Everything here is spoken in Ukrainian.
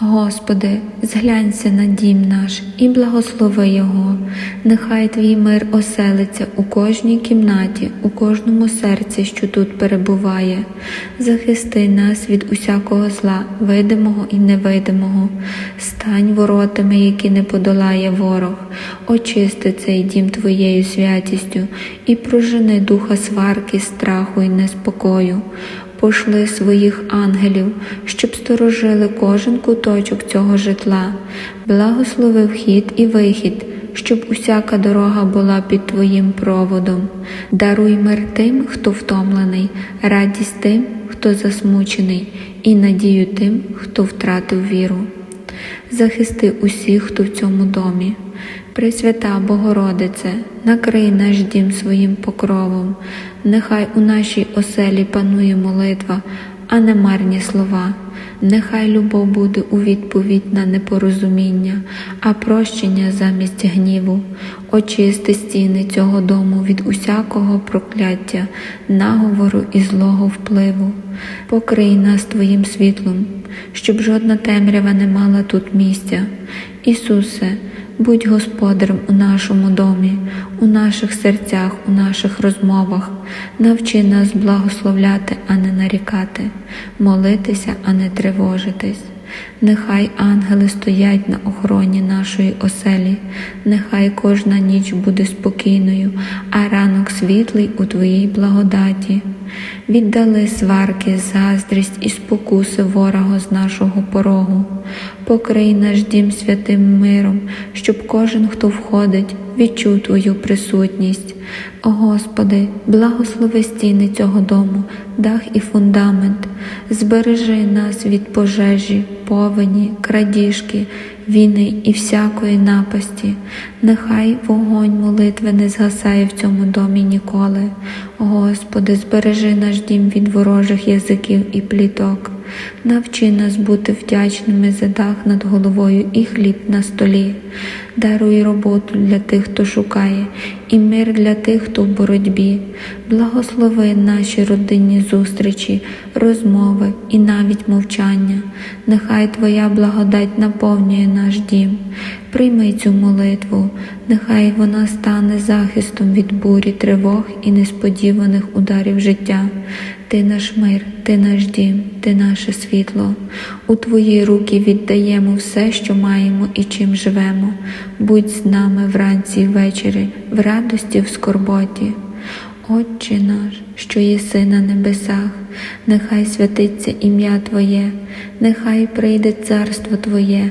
Господи, зглянься на дім наш і благослови його. Нехай твій мир оселиться у кожній кімнаті, у кожному серці, що тут перебуває. Захисти нас від усякого зла, видимого і невидимого. Стань воротами, які не подолає ворог. Очисти цей дім твоєю святістю і прожени духа сварки, страху і неспокою. Пошли своїх ангелів, щоб сторожили кожен куточок цього житла, благослови вхід і вихід, щоб усяка дорога була під Твоїм проводом. Даруй мир тим, хто втомлений, радість тим, хто засмучений, і надію тим, хто втратив віру. Захисти усіх, хто в цьому домі. Пресвята Богородице, накрий наш дім своїм покровом, нехай у нашій оселі панує молитва, а не марні слова. Нехай любов буде у відповідь на непорозуміння, а прощення замість гніву. Очисти стіни цього дому від усякого прокляття, наговору і злого впливу. Покрий нас Твоїм світлом, щоб жодна темрява не мала тут місця. Ісусе, будь господарем у нашому домі, у наших серцях, у наших розмовах. Навчи нас благословляти, а не нарікати, молитися, а не тривожитись. Нехай ангели стоять на охороні нашої оселі, нехай кожна ніч буде спокійною, а ранок світлий у Твоїй благодаті. Віддали сварки, заздрість і спокуси ворога з нашого порогу. Покрий наш дім святим миром, щоб кожен, хто входить, відчув Твою присутність. О Господи, благослови стіни цього дому, дах і фундамент, збережи нас від пожежі, повені, крадіжки, війни і всякої напасті. Нехай вогонь молитви не згасає в цьому домі ніколи. Господи, збережи наш дім від ворожих язиків і пліток. Навчи нас бути вдячними за дах над головою і хліб на столі. Даруй роботу для тих, хто шукає, і мир для тих, хто в боротьбі. Благослови наші родинні зустрічі, розмови і навіть мовчання. Нехай Твоя благодать наповнює наш дім. Прийми цю молитву, нехай вона стане захистом від бурі, тривог і несподіваних ударів життя. Ти наш мир, ти наш дім, ти наше світло. У Твої руки віддаємо все, що маємо і чим живемо. Будь з нами вранці й ввечері, в радості, в скорботі. Отче наш, що єси на небесах, нехай святиться ім'я Твоє, нехай прийде царство Твоє,